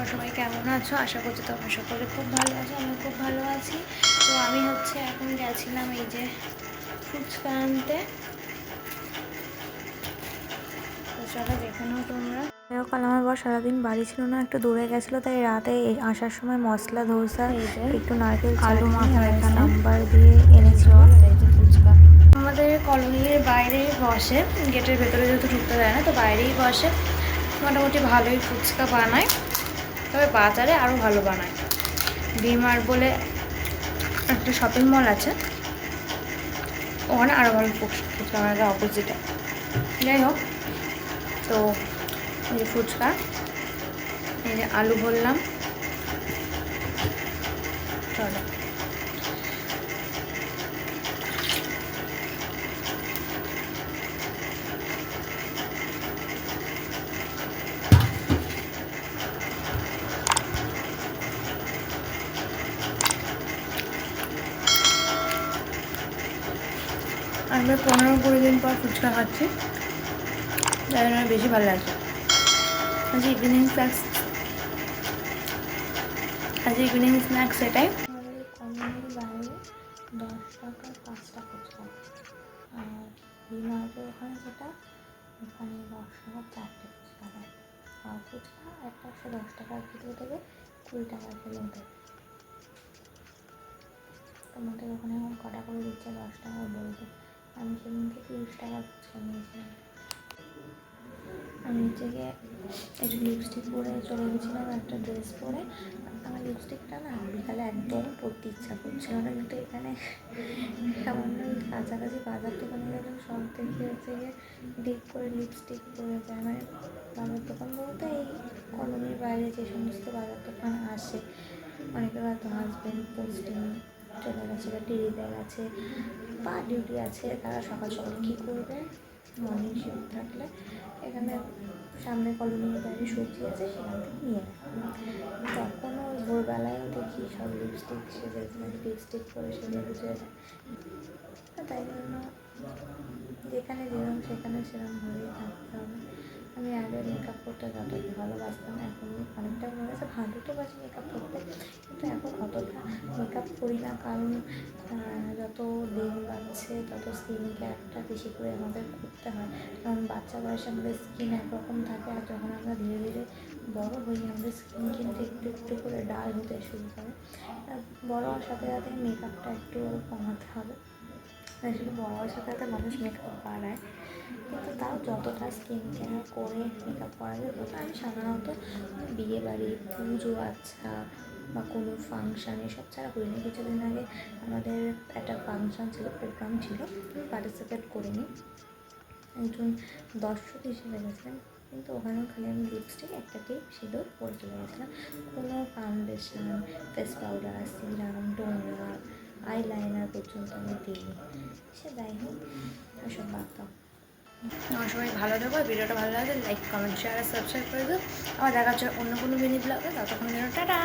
তোমরা সবাই কেমন আছো? আশা করছি তোমরা সকলে খুব ভালো আছো আমি খুব ভালো আছি। তো আমি হচ্ছে এখন গেছিলাম এই যে ফুচকা আনতে। তো চলো তোমরা। কাল আমার বর সারাদিন বাড়ি ছিল না একটু দূরে গেছিল তাই রাতে আসার সময় মশলা ধোসা একটু নারকেল আলু মাখা নাম্বার দিয়ে এনেছিল। ফুচকা। আমাদের কলোনির বাইরে বসে গেটের ভেতরে যেহেতু ঢুকতে দেয় না তো বাইরেই বসে। মোটামুটি ভালোই ফুচকা বানায়। তবে বাজারে আরও ভালো বানায়। ডিমার বলে একটা শপিং মল আছে। ওখানে আরও ভালো ফুচ- ফুচকা বানায় অপোজিটে যাই হোক, তো এই যে ফুচকা, এই যে আলু বললাম। চলো। আমি পনেরো কুড়ি দিন পর ফুচকা খাচ্ছি। তাই জন্য বেশি ভালো লাগছে আজ ইভিনিং স্ন্যাক্স আজ ইভিনিং স্ন্যাক্স এটাই। দশ টাকা পাঁচটা ফুচকা। আর ডিমার্টের ওখানে যেটা, ওখানে দশ টাকা চারটে ফুচকা দেয়। আর ফুচকা একটা একশো দশ টাকার কিলো দেবে কুড়ি টাকার কিলো দেবে তোমাদের ওখানে এখন কটা করে দিচ্ছে? দশ টাকা বলবে আমি সেদিনকে তিরিশ টাকার ফুচকা নিয়েছিলাম। আমি হচ্ছে গিয়ে একটু লিপস্টিক পরে চলে গেছিলাম একটা ড্রেস পরে। আমার লিপস্টিকটা না বিকালে একদম পরতে ইচ্ছা করছিল না, কিন্তু এখানে সামান্য কাছাকাছি বাজার দোকানে গেলাম, সব দেখে হচ্ছে গিয়ে ডিপ করে লিপস্টিক পরে যায়। মানে বাজার দোকান বলতে এই কলোনির বাইরে যে সমস্ত বাজার দোকান আসে অনেকের হয়তো হাজব্যান্ড পোস্টিং চলে গেছে বা টিভিতে গেছে বা ডিউটি আছে, তারা সকাল সকাল কী করবে? মর্নিং শিফট থাকলে এখানে সামনে কলোনির বাইরে সবজি আছে, সেখান থেকে নিয়ে তখনও ভোরবেলায়ও দেখি সব লিপস্টিক সেজে লিপস্টিক করে সেজে গুজে যায় তাই জন্য যেখানে যেরকম সেখানে সেরকম সেরকমভাবেই থাকতে হবে। আমি আগে মেকআপ করতে যতটা ভালোবাসতাম, এখন অনেকটা মনে হয়েছে ভালো তো বাসি মেকআপ করতে, কিন্তু এখন অতটা মেকআপ করি না, কারণ যত দিন বাড়ছে, তত স্কিন কেয়ারটা বেশি করে আমাদের করতে হয়। কারণ বাচ্চা বয়সে আমাদের স্কিন একরকম থাকে, আর যখন আমরা ধীরে ধীরে বড় হই, আমাদের স্কিন কিন্তু একটু একটু করে ডাল হতে শুরু করে। বড় হওয়ার সাথে সাথে মেকআপটা একটু কমাতে হবে। আসলে বড় হওয়ার সাথে সাথে মানুষ মেকআপ বাড়ায়। কিন্তু তাও যতটা স্কিন কেয়ার করে মেকআপ করা যায় তত আমি সাধারণত বিয়ে বাড়ি, পুজো আচ্ছা বা কোনো ফাংশান এসব ছাড়া করিনি। কিছুদিন আগে আমাদের একটা ফাংশান ছিল প্রোগ্রাম ছিল পার্টিসিপেট করিনি। একজন দর্শক হিসেবে গেছিলাম, কিন্তু ওখানেও খালি আমি লিপস্টিক একটা টিপ সিঁদুর পরে চলে গেছিলাম। কোনো foundation face powder serum toner eyeliner পর্যন্ত আমি দিইনি। সে যাই হোক ওসব দাও। আমার সবাই ভালো থাকো ভিডিওটা ভালো লাগে লাইক কমেন্ট শেয়ার আর সাবস্ক্রাইব করে দিও। আবার দেখা হচ্ছে অন্য কোনো মিনি ব্লগে ততক্ষণ টাটা!